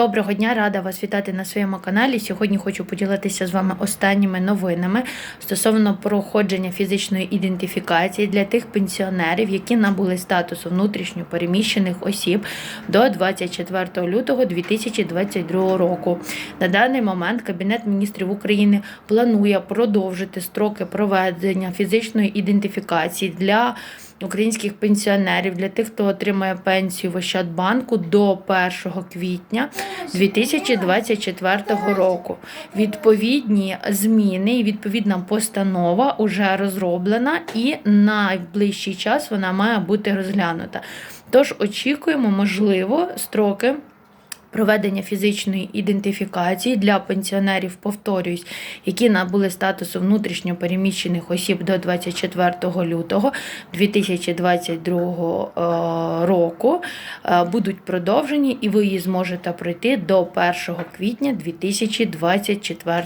Доброго дня, рада вас вітати на своєму каналі. Сьогодні хочу поділитися з вами останніми новинами стосовно проходження фізичної ідентифікації для тих пенсіонерів, які набули статусу внутрішньо переміщених осіб до 24 лютого 2022 року. На даний момент Кабінет міністрів України планує продовжити строки проведення фізичної ідентифікації для українських пенсіонерів, для тих, хто отримає пенсію в Ощадбанку до 1 квітня 2024 року. Відповідні зміни і відповідна постанова вже розроблена, і найближчий час вона має бути розглянута. Тож очікуємо, можливо, строки. Проведення фізичної ідентифікації для пенсіонерів, повторюсь, які набули статусу внутрішньо переміщених осіб до 24 лютого 2022 е, року, е, будуть продовжені, і ви її зможете пройти до 1 квітня 2024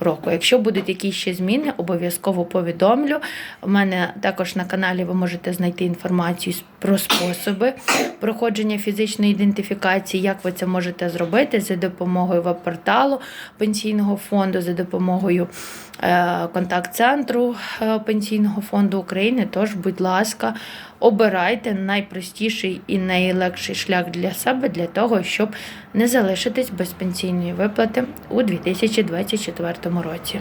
року. Якщо будуть якісь ще зміни, обов'язково повідомлю. У мене також на каналі ви можете знайти інформацію про способи проходження фізичної ідентифікації, як ви це можете зробити за допомогою веб-порталу пенсійного фонду, за допомогою е, контакт-центру е, Пенсійного фонду України. Тож, будь ласка, обирайте найпростіший і найлегший шлях для себе для того, щоб не залишитись без пенсійної виплати у 2024 році.